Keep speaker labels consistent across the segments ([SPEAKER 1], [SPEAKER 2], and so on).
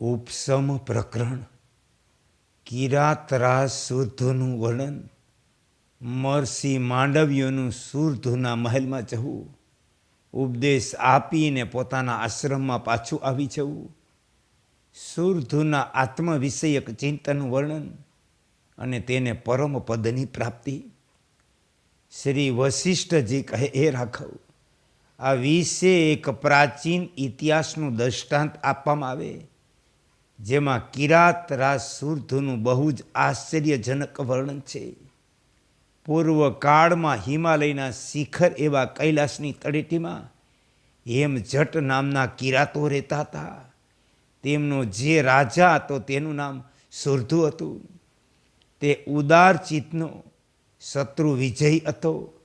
[SPEAKER 1] ઉપસમ પ્રકરણ. કિરાતરા શુદ્ધનું વર્ણન. મરસી માંડવ્યોનું સુરધુના મહેલમાં જવું. ઉપદેશ આપીને પોતાના આશ્રમમાં પાછું આવી જવું. સુરધુના આત્મ વિષયક ચિંતનનું વર્ણન અને તેને પરમ પદની પ્રાપ્તિ. શ્રી વશિષ્ઠજી કહે એ રાઘવ, આ વિશે એક પ્રાચીન ઇતિહાસનું દૃષ્ટાંત આપવામાં આવે. જેમાં કિરાત રાજ સુરધુનું બહુ જ આશ્ચર્યજનક વર્ણન છે. પૂર્વ કાળમાં હિમાલયના શિખર એવા કૈલાસની તળેટીમાં હેમ જટ નામના કિરાતો રહેતા હતા. તેમનો જે રાજા હતો તેનું નામ સુરધુ હતું. તે ઉદાર ચિત્તનો શત્રુ વિજય હતો.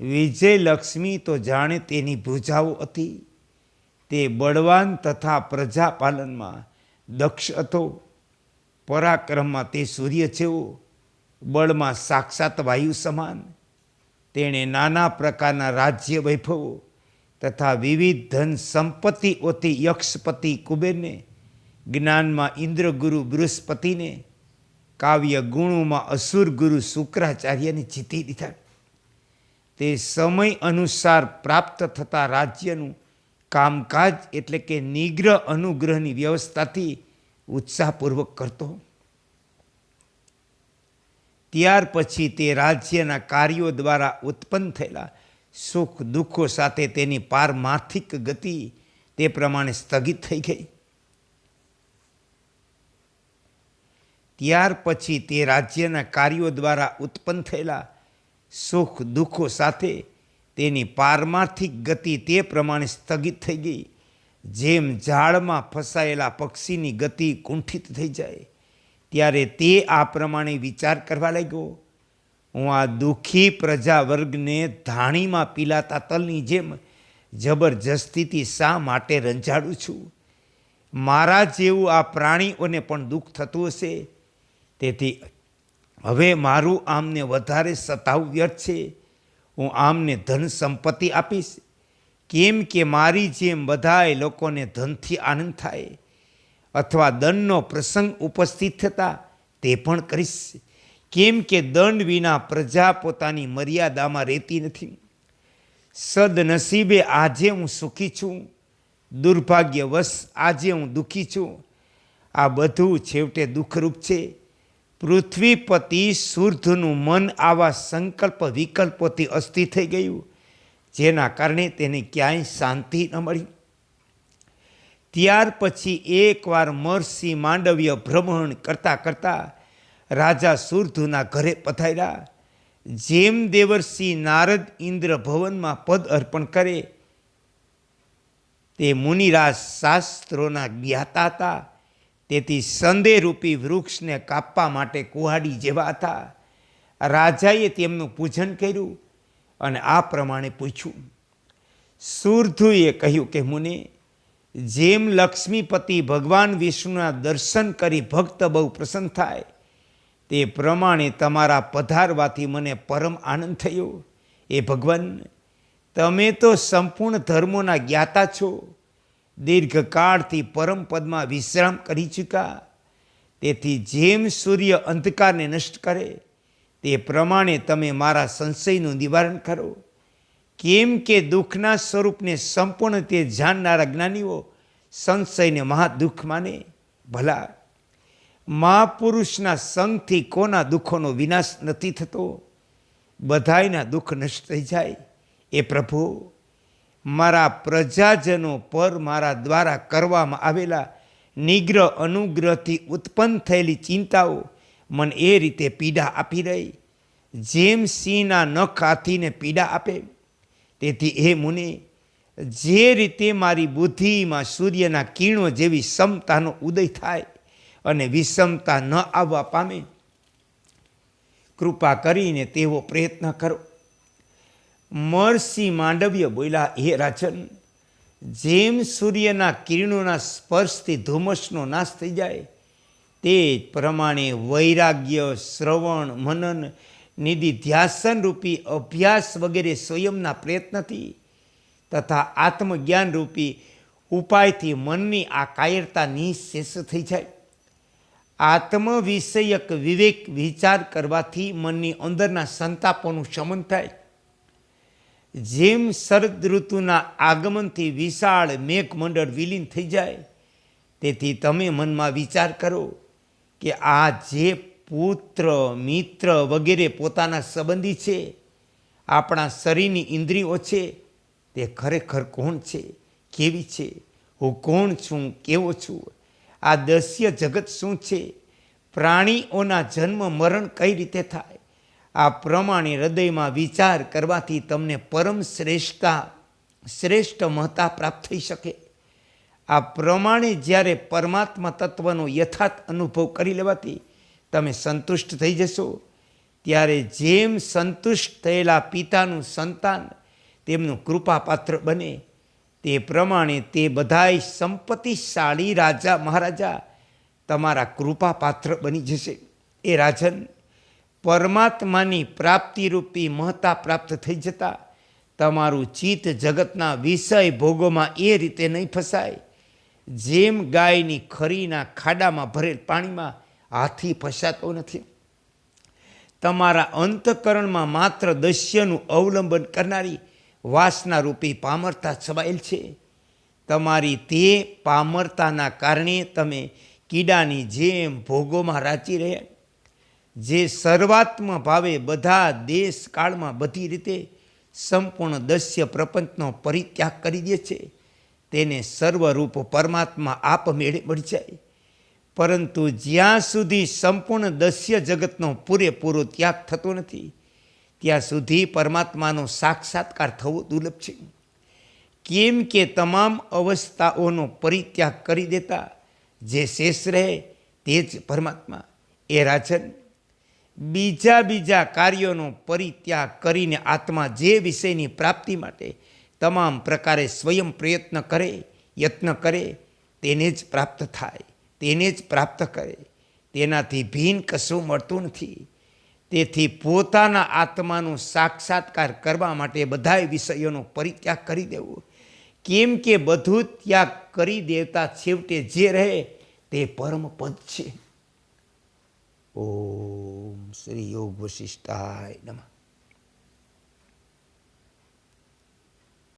[SPEAKER 1] વિજય લક્ષ્મી તો જાણે તેની ભૂજાઓ હતી. તે બળવાન તથા પ્રજાપાલનમાં દક્ષ હતો. પરાક્રમમાં તે સૂર્ય જેવો, બળમાં સાક્ષાત વાયુ સમાન. તેણે નાના પ્રકારના રાજ્ય વૈભવો તથા વિવિધ ધન સંપત્તિઓથી યક્ષપતિ કુબેરને, જ્ઞાનમાં ઇન્દ્રગુરુ બૃહસ્પતિને, કાવ્ય ગુણોમાં અસુર ગુરુ શુક્રાચાર્યને જીતી દીધા તે સમય અનુસાર પ્રાપ્ત થતા રાજ્યનું કામકાજ એટલે કે નિગ્રહ અનુગ્રહની વ્યવસ્થાથી ઉત્સાહપૂર્વક કરતો ત્યાર પછી તે રાજ્યના કાર્યો દ્વારા ઉત્પન્ન થયેલા સુખ દુઃખો સાથે તેની પારમાર્થિક ગતિ તે પ્રમાણે સ્થગિત થઈ ગઈ. ત્યાર પછી તે રાજ્યના કાર્યો દ્વારા ઉત્પન્ન થયેલા સુખ દુઃખો સાથે તેની પારમાર્થિક ગતિ તે પ્રમાણે સ્થગિત થઈ ગઈ. જેમ ઝાડમાં ફસાયેલા પક્ષીની ગતિ કુંઠિત થઈ જાય, ત્યારે તે આ પ્રમાણે વિચાર કરવા લાગ્યો. હું આ દુઃખી પ્રજા વર્ગને ધાણીમાં પીલાતા તલની જેમ જબરજસ્તીથી શા માટે રંજાડું છું? મારા જેવું આ પ્રાણીઓને પણ દુઃખ થતું હશે? તેથી હવે મારું આમને વધારે સતાવ વ્યર્થ છે. હું આમને ધન સંપત્તિ આપીશ. કેમ કે મારી જેમ બધાય લોકોને ધનથી આનંદ થાય અથવા દંડનો પ્રસંગ ઉપસ્થિત થતા તે પણ કરીશ. કેમ કે દંડ વિના પ્રજા પોતાની મર્યાદામાં રહેતી નથી. સદનસીબે આજે હું સુખી છું. દુર્ભાગ્યવશ આજે હું દુઃખી છું. આ બધું છેવટે દુઃખરૂપ છે. પૃથ્વીપતિ સૂર્ધનું મન આવા સંકલ્પ વિકલ્પોથી અસ્થિ થઈ ગયું, જેના કારણે તેને ક્યાંય શાંતિ ન મળી. ત્યાર પછી એકવાર મહર્ષિ માંડવ્ય ભ્રમણ કરતાં કરતાં રાજા સુરધુના ઘરે પધાર્યા, જેમ દેવર્ષિ નારદ ઇન્દ્ર ભવનમાં પદ અર્પણ કરે, તે મુનિરાજ શાસ્ત્રોના જ્ઞાતા હતા. તેથી સંદેહરૂપી વૃક્ષને કાપવા માટે કુહાડી જેવા હતા. રાજાએ તેમનું પૂજન કર્યું અને આ પ્રમાણે પૂછ્યું. સુરધુએ કહ્યું કે મુને, જેમ લક્ષ્મીપતિ ભગવાન વિષ્ણુના દર્શન કરી ભક્ત બહુ પ્રસન્ન થાય, તે પ્રમાણે તમારા પધારવાથી મને પરમ આનંદ થયો. એ ભગવાન, તમે તો સંપૂર્ણ ધર્મોના જ્ઞાતા છો. દીર્ઘકાળથી પરમ પદમાં વિશ્રામ કરી ચૂક્યા. તેથી જેમ સૂર્ય અંધકારને નષ્ટ કરે, તે પ્રમાણે તમે મારા સંશયનું નિવારણ કરો. કેમ કે દુઃખના સ્વરૂપને સંપૂર્ણ તે જાણનારા જ્ઞાનીઓ સંશયને મહાદુઃખ માને. ભલા, મહાપુરુષના સંગથી કોના દુઃખોનો વિનાશ નથી થતો? બધાયના દુઃખ નષ્ટ થઈ જાય. એ પ્રભુ મારા પ્રજાજનો પર મારા દ્વારા કરવામાં આવેલા નિગ્રહ અનુગ્રહથી ઉત્પન્ન થયેલી ચિંતાઓ મને એ રીતે પીડા આપી રહી. જેમ સિંહના નખ હાથીને પીડા આપે, તેથી એ મુનિ, જે રીતે મારી બુદ્ધિમાં સૂર્યના કિરણો જેવી સમતાનો ઉદય થાય અને વિષમતા ન આવવા પામે, કૃપા કરીને તેવો પ્રયત્ન કરો. મરસી માંડવ્ય બોલ્યા, હે રાજન, જેમ સૂર્યના કિરણોના સ્પર્શથી ધુમ્મસનો નાશ થઈ જાય, તે જ પ્રમાણે વૈરાગ્ય, શ્રવણ, મનન, નિધિ, ધ્યાસન રૂપી અભ્યાસ વગેરે સ્વયંના પ્રયત્નથી તથા આત્મજ્ઞાન રૂપી ઉપાયથી મનની આ કાયરતા નિઃશેષ થઈ જાય. આત્મ વિષયક વિવેક વિચાર કરવાથી મનની અંદરના સંતાપોનું શમન થાય. જેમ શરદ ઋતુના આગમનથી વિશાળ મેઘમંડળ વિલીન થઈ જાય, તેથી તમે મનમાં વિચાર કરો કે આ જે પુત્ર, મિત્ર વગેરે પોતાના સંબંધી છે, આપણા શરીરની ઇન્દ્રિયો છે, તે ખરેખર કોણ છે, કેવી છે, હું કોણ છું, કેવો છું, આ દસ્ય જગત શું છે, પ્રાણીઓના જન્મ, મરણ કઈ રીતે થાય? આ પ્રમાણે હૃદયમાં વિચાર કરવાથી તમને પરમ શ્રેષ્ઠતા, શ્રેષ્ઠ મહતા પ્રાપ્ત થઈ શકે. આ પ્રમાણે જ્યારે પરમાત્મા તત્વનો યથાર્થ અનુભવ કરી લેવાથી તમે સંતુષ્ટ થઈ જશો. ત્યારે જેમ સંતુષ્ટ થયેલા પિતાનું સંતાન, તેમનું કૃપાપાત્ર બને. તે પ્રમાણે તે બધાય સંપત્તિશાળી રાજા, મહારાજા તમારા કૃપાપાત્ર બની જશે. એ રાજન પરમાત્માની પ્રાપ્તિરૂપી મહતા પ્રાપ્ત થઈ જતા તમારું ચિત્ત જગતના વિષય ભોગોમાં એ રીતે નહીં ફસાય. જેમ ગાયની ખરીના ખાડામાં ભરેલ પાણીમાં હાથી ફસાતો નથી. તમારા અંતકરણમાં માત્ર દસ્યનું અવલંબન કરનારી વાસના રૂપી પામરતા છવાયેલ છે. તમારી તે પામરતાના કારણે તમે કીડાની જેમ ભોગોમાં રાચી રહ્યા જે સર્વાત્મ ભાવે બધા દેશ કાળમાં બધી રીતે સંપૂર્ણ દસ્ય પ્રપંચનો પરિત્યાગ કરી દે છે. તેને સર્વરૂપ પરમાત્મા આપમેળે મળી જાય પરંતુ જ્યાં સુધી સંપૂર્ણ દસ્ય જગતનો પૂરેપૂરો ત્યાગ થતો નથી, ત્યાં સુધી પરમાત્માનો સાક્ષાત્કાર થવો દુર્લભ છે. કેમ કે તમામ અવસ્થાઓનો પરિત્યાગ કરી દેતા, જે શેષ રહે તે જ પરમાત્મા, એ રાજન. બીજા બીજા કાર્યોનો પરિત્યાગ કરીને આત્મા જે વિષયની પ્રાપ્તિ માટે તમામ પ્રકારે સ્વયં પ્રયત્ન કરે, યત્ન કરે, તેને જ પ્રાપ્ત થાય, તેને જ પ્રાપ્ત કરે. તેનાથી ભીન કશું મળતું નથી. તેથી પોતાના આત્માનો સાક્ષાત્કાર કરવા માટે બધાય વિષયોનો પરિત્યાગ કરી દેવો. કેમ કે બધું ત્યાગ કરી દેતા છેવટે જે રહે તે પરમ પદ છે. ઓમ શ્રી યોગ વશિષ્ઠાય નમઃ